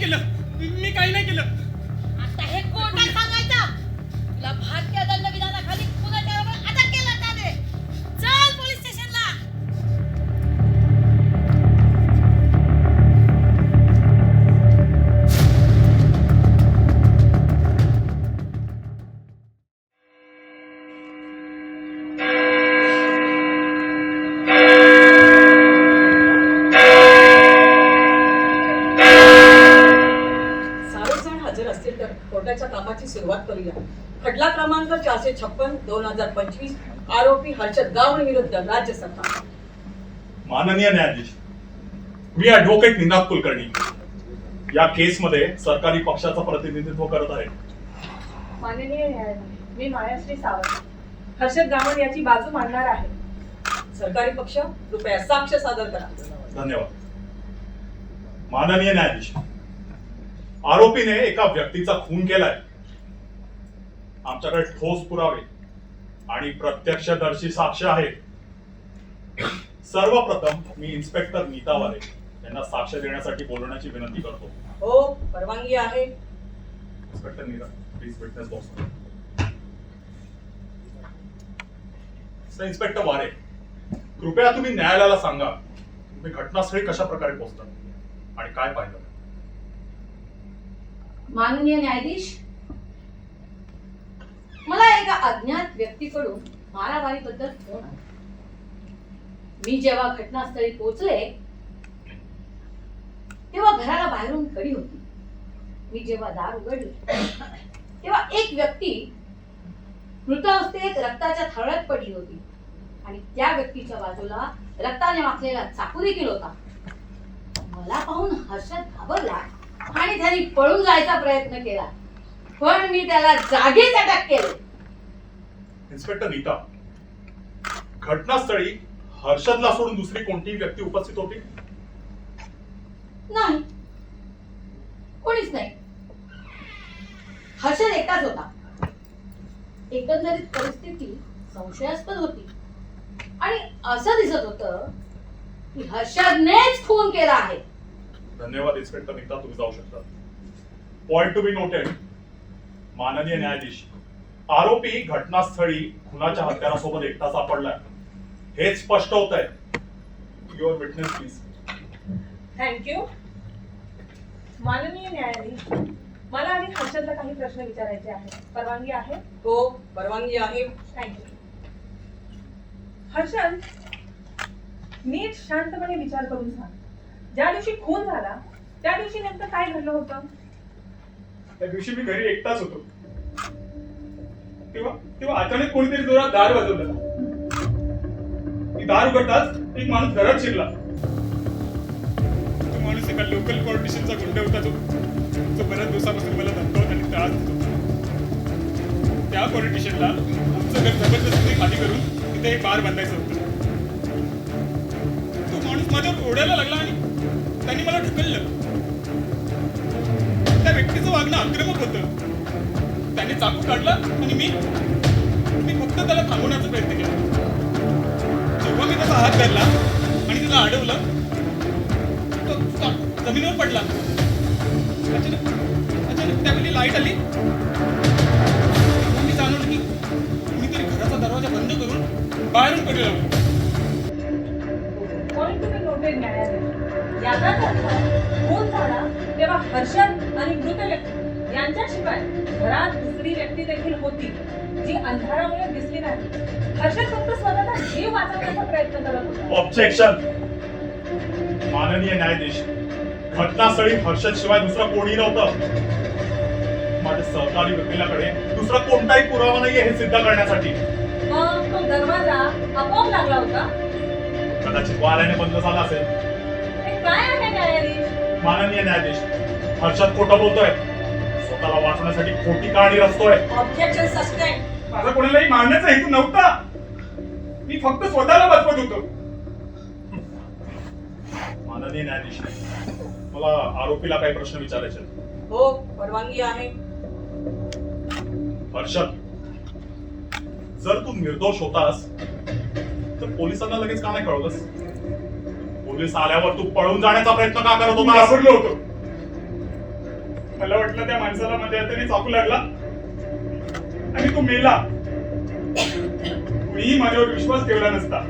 केलं. मी मी काही नाही केलं. कोर्टाच्या कामाची सुरुवात करूया. खटला क्रमांक चारशे छप्पन दोन हजार पंचवीस आरोपी हर्षद गावणे विरुद्ध राज्य सरकार. माननीय न्यायाधीश मी ऍडव्होकेट निनाद कुलकर्णी. या केसमध्ये सरकारी पक्षाचं प्रतिनिधित्व करत आहे. माननीय न्यायाधीश मी मायाश्री सावंत. हर्षद गावण याची बाजू मांडणार आहे. सरकारी पक्ष कृपया साक्ष सादर करा. धन्यवाद. माननीय न्यायाधीश आरोपीने एका व्यक्तीचा खून केलाय. आमच्याकडे ठोस पुरावे आणि प्रत्यक्षदर्शी साक्ष आहेत. सर्वप्रथम मी इन्स्पेक्टर नीता वारे यांना साक्ष देण्यासाठी बोलवण्याची विनंती करतो. हो परवानगी आहे. Inspector Nita please witness box inspector Ware कृपया तुम्ही न्यायालयाला सांगा तुम्ही घटनास्थळी कशा प्रकारे पोहोचता आणि काय पाहिलं? माननीय न्यायाधीश मला एका अज्ञात व्यक्तीकडून मारामारीबद्दल फोन आला. मी जेव्हा घटनास्थळी पोहोचले तेव्हा घराला बाहेरून कडी होती. मी जेव्हा दार उघडले तेव्हा एक व्यक्ती मृतावस्थेत रक्ताच्या थळ्यात पडली होती आणि त्या व्यक्तीच्या बाजूला रक्ताने माखलेला चाकू देखील होता. मला पाहून हर्षद घाबरला. आणि त्यांनी पळून जायचा प्रयत्न केला. पण मी त्याला जागीच अटक केले. इन्स्पेक्टर नीता घटनास्थळी हर्षदला सोडून दुसरी कोणतीही व्यक्ती उपस्थित होती? नाही. कोणीच नाही. हर्षद एकटाच होता. एकंदरीत परिस्थिती संशयास्पद होती. आणि असं दिसत होतं की हर्षदनेच खून केला आहे. धन्यवाद इन्स्पेक्टर नीता तुम्ही जाऊ शकता. पॉइंट टू बी नोटेड माननीय न्यायाधीश आरोपी घटनास्थळी खुनाच्या हत्यारासोबत एकटा सापडलाय. हेच स्पष्ट होत आहे. युअर विटनेस प्लीज थँक्यू माननीय न्यायाधीश मला आणि हर्षदला काही प्रश्न विचारायचे आहेत. परवानगी आहे? हो परवानगी आहे. थँक्यू हर्षद नीट शांतपणे विचार करून सांग. ज्या दिवशी खून झाला त्या दिवशी नेमकं काय घडलं होतं? त्या दिवशी मी घरी एकटाच होतो. तेव्हा तेव्हा अचानक कोणीतरी जोरात दार वाजवलं मी दार उघडताच एक माणूस घरात शिरला. तो माणूस एका लोकल पॉलिटिशियनचा गुंड होता जो तो बऱ्याच दिवसापासून मला धमकावत आणि त्रास देतो. त्या पॉलिटिशियनला आमचं घर जबरदस्ती खाली करून तिथे एक बार बांधायचं होतं. तो माणूस माझ्यावर ओढायला लागला आणि त्यांनी मला ढकललं. त्या व्यक्तीचं वागणं आक्रमक होतं. त्याने चाकू काढला आणि मी मी फक्त त्याला थांबवण्याचा प्रयत्न केला. जेव्हा मी त्याचा हात धरला आणि त्याला अडवलं तो चाकू जमिनीवर पडला. अचानक अचानक त्यावेळी लाइट आली. मी जाणवलं की कोणीतरी घराचा दरवाजा बंद करून बाहेरून पडलेला खून झाला तेव्हा हर्षद आणि मृत व्यक्ती यांच्याशिवाय घरात दुसरी व्यक्ती देखील होती जी अंधारामुळे दिसली नाही. हर्षद फक्त स्वतःचा जीव वाचवण्याचा प्रयत्न करत होता. ऑब्जेक्शन माननीय न्यायाधीश घटनास्थळी हर्षद शिवाय दुसरा कोणी नव्हतं. माझ्या सहकारी वकिलाकडे दुसरा कोणताही पुरावा नाहीये हे सिद्ध करण्यासाठी. मग तो दरवाजा आपोआप लागला होता? कदाचित वाऱ्याने बंद झाला असेल. काय आहे न्यायाधीश माननीय न्यायाधीश हर्षद खोटं बोलतोय. स्वतःला वाचवण्यासाठी खोटी कहाणी रचतोय. ऑब्जेक्शन माझा कोणालाही मारण्याचा हेतू नव्हता. मी फक्त स्वतःला बचवत होतो. माननीय न्यायाधीश मला आरोपीला काही प्रश्न विचारायचे आहेत. हो परवानगी आहे. हर्षद जर तू निर्दोष होतास तर पोलिसांना लगेच का नाही कळवलंस? पोलीस आल्यावर तू पळून जाण्याचा प्रयत्न का करत मी होतास घाबरलो होतो. मला वाटलं त्या माणसाला माझ्या हाताने चाकू लागला. आणि तो मेला. कुणीही माझ्यावर विश्वास ठेवला नसता.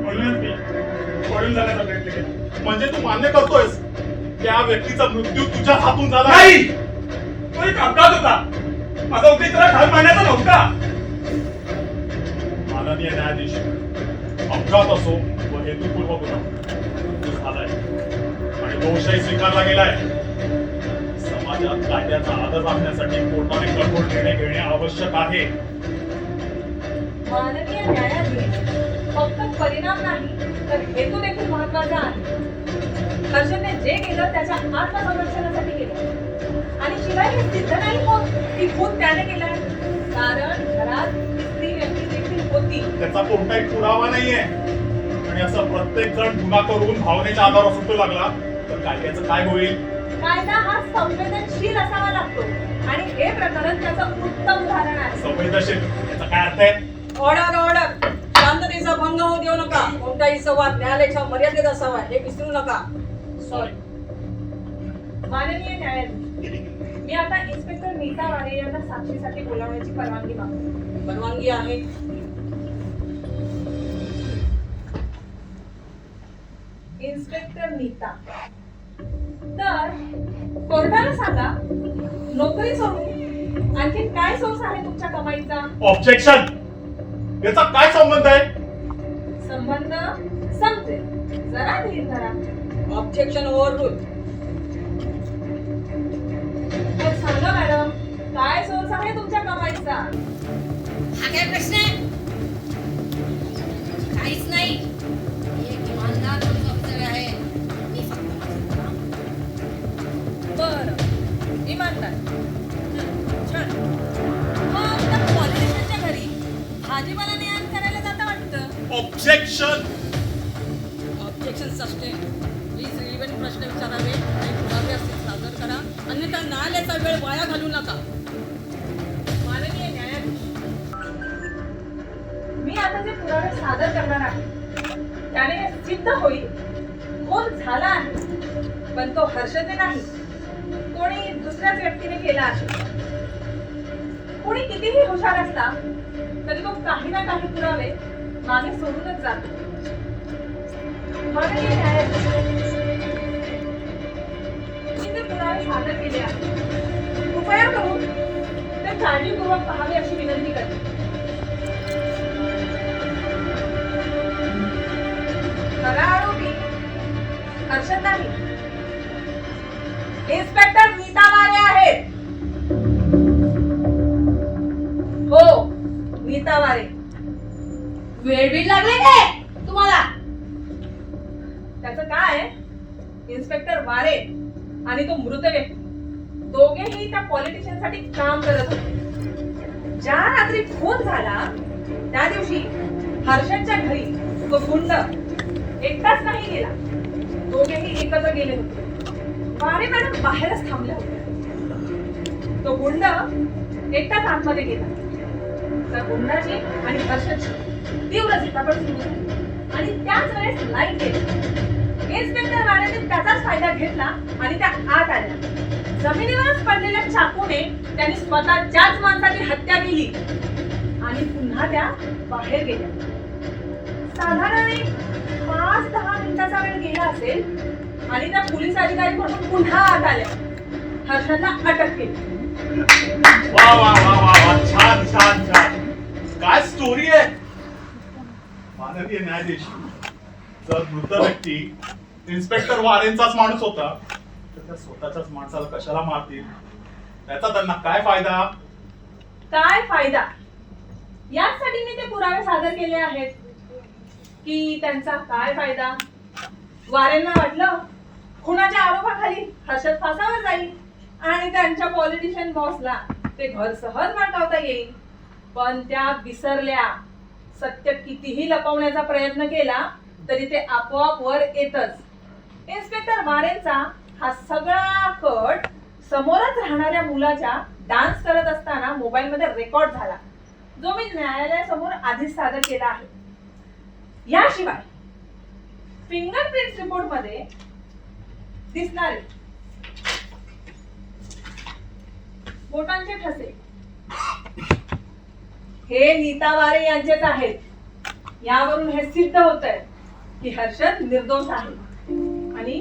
म्हणूनच मी पळून जाण्याचा प्रयत्न केला. म्हणजे तू मान्य करतोयस? त्या व्यक्तीचा मृत्यू तुझ्या हातून झाला? नाही! तो एक अपघात होता. माझा उद्देश त्याला ठार मारण्याचा नव्हता. माननीय न्यायाधीश. अपघात असो गुन्हा तो झालाय. आणि दोषही स्वीकारला गेलाय. समाजात कायद्याचा आदर राखण्यासाठी कोर्टाने कठोर निर्णय घेणे आवश्यक आहे. माननीय न्यायाधीश फक्त परिणाम नाही तर हेतू देखील महत्त्वाचा आहे. हर्षदने जे केलं त्याच्या आत्मसंरक्षणासाठी केलं. आणि शिवाय हे सिद्ध नाही होत की खून त्याने केलाय कारण घरात तिसरी व्यक्ती देखील होती. त्याचा कोणताही पुरावा नाहीये. आणि असं प्रत्येक जण गुन्हा करून भावनेच्या आधारावर सुटू लागला तर कायद्याचं काय होईल? कायदा हा संवेदनशील असावा लागतो. आणि हे प्रकरण त्याचं उत्तम उदाहरण आहे. संवेदनशील. याचा काय अर्थ आहे? Order order. शांततेचा भंग होऊ देऊ नका. कोणताही संवाद न्यायालयाच्या मर्यादेत असावा. हे विसरू नका. सॉरी माननीय न्यायाधीश मी आता इन्स्पेक्टर नीता वारे यांना साक्षीसाठी बोलावण्याची परवानगी मागतो. परवानगी आहे. इन्स्पेक्टर नीता. तर कोर्टाला सांगा नोकरी सोडून आणखी काय सोर्स आहे तुमच्या कमाईचा? ऑब्जेक्शन याचा काय संबंध आहे? संबंध समजेल जरा धीर धरा. ऑब्जेक्शन ओव्हर रूल तर सांगा मॅडम काय सोर्स आहे तुमच्या कमाईचा? हा काय प्रश्न आहे? काहीच नाही. मी आता जे पुरावे सादर करणार आहे. त्याने सिद्ध होईल. कोण झाला आहे. पण तो हर्षदे नाही. कोणी दुसऱ्याच व्यक्तीने केला आहे. कोणी कितीही हुशार असला तरी तो काही ना काही पुरावे मागे सोडूनच जातो. माननीय न्यायाधीश पुरावे सादर केले आहे कृपया करून ते काळजीपूर्वक पाहावे अशी विनंती शकत नाही. इन्स्पेक्टर नीता वारे आहेत. हो नीता वारे वेळ बिल लागले काय तुम्हाला? त्याचं काय इन्स्पेक्टर वारे आणि तो मृत व्यक्ती. दोघेही त्या पॉलिटिशियनसाठी काम करत होते. ज्या रात्री खून झाला त्या दिवशी हर्षदच्या घरी तो गुंड एकटाच नाही गेला. दोघेही एकत्र गेले होते. वारे मॅडम बाहेरच थांबल्या होत्या. तो गुंड एकटाच आतमध्ये गेला. तर गुंडाची आणि हर्षदची तीव्र झटापट सुरू झाली आणि त्याच वेळेस लाइट गेली. इन्स्पेक्टर वाऱ्याने त्याचाच फायदा घेतला आणि त्या आत आल्या. जमिनीवरच पडलेल्या चाकूने त्यांनी स्वतःच्याच माणसाची हत्या केली. आणि पुन्हा त्या बाहेर गेल्या. साधारण एक पाच दहा मिनिटाचा वेळ गेला असेल आणि त्या पोलीस अधिकारी म्हणून पुन्हा आत आल्या. हर्षदला अटक केली. वा वा वा वा वा. छान छान छान. काय स्टोरी आहे? माननीय न्यायाधीश जर मृत व्यक्ती इन्स्पेक्टर वारेंचाच माणूस होता तर त्या स्वतःच्याच माणसाला कशाला मारतील? त्याचा त्यांना काय फायदा? काय फायदा? याचसाठी मी ते पुरावे सादर केले आहेत. की त्यांचा काय फायदा? वारेंना वाटलं? खुणाच्या आरोपाखाली हर्षद फासावर जाईल आणि त्यांच्या पॉलिटिशियन बॉसला ते घर सहज वाटावता येईल. पण त्या विसरल्या. सत्य कितीही लपवण्याचा प्रयत्न केला तरी ते आपोआप वर येतच. इन्स्पेक्टर वारेंचा हा सगळा कट समोरच राहणाऱ्या मुलाच्या डान्स करत असताना मोबाईलमध्ये रेकॉर्ड झाला. जो मी न्यायालयासमोर आधीच सादर केला आहे. याशिवाय फिंगरप्रिंट रिपोर्टमध्ये दिसणारे बोटांचे ठसे. हे नीता वारे यांचेच आहेत. यावरून हे सिद्ध होत आहे की हर्षद निर्दोष आहे. आणि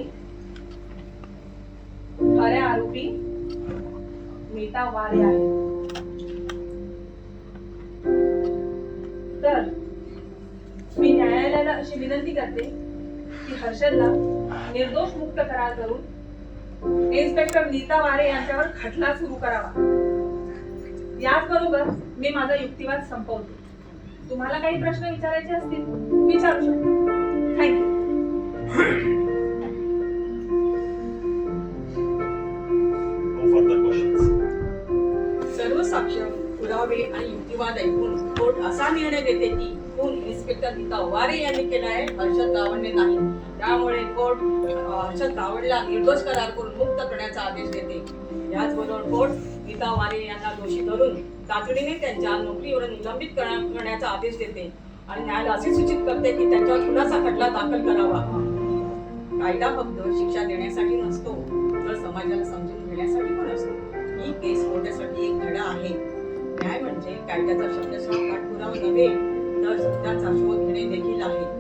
खऱ्या आरोपी नीता वारे आहे तर मी न्यायालयाला अशी विनंती करते की हर्षदला निर्दोष मुक्त करार करून इन्स्पेक्टर नीता वारे यांच्यावर खटला सुरू करावा. याचबरोबर मी माझा युक्तिवाद संपवतो. तुम्हाला काही प्रश्न विचारायचे असतील विचारू शकतो. थँक्यू सर्व साक्ष पुरावे आणि युक्तिवाद ऐकून असा निर्णय देते की खून इन्स्पेक्टर गीता वारे यांनी केला आहे हर्षद गावंडे नाही. त्यामुळे कोर्ट हर्षद गावंडला निर्दोष करार करून मुक्त करण्याचा आदेश देते. याचबरोबर कोर्ट गीता वारे यांना दोषी धरून तातडीने त्यांच्या नोकरीवरून निलंबित करण्याचा आदेश देते. आणि न्यायालय असे सूचित करते की त्यांच्यावर खुनाचा खटला दाखल करावा. कायदा फक्त शिक्षा देण्यासाठी नसतो तर समाजाला समजून घेण्यासाठी पण असतो. ही केस कोर्टासाठी एक धडा आहे. न्याय म्हणजे कायद्याचा शब्दशः पाठपुरावा नव्हे तर सत्याचा शोध घेणे देखील आहे.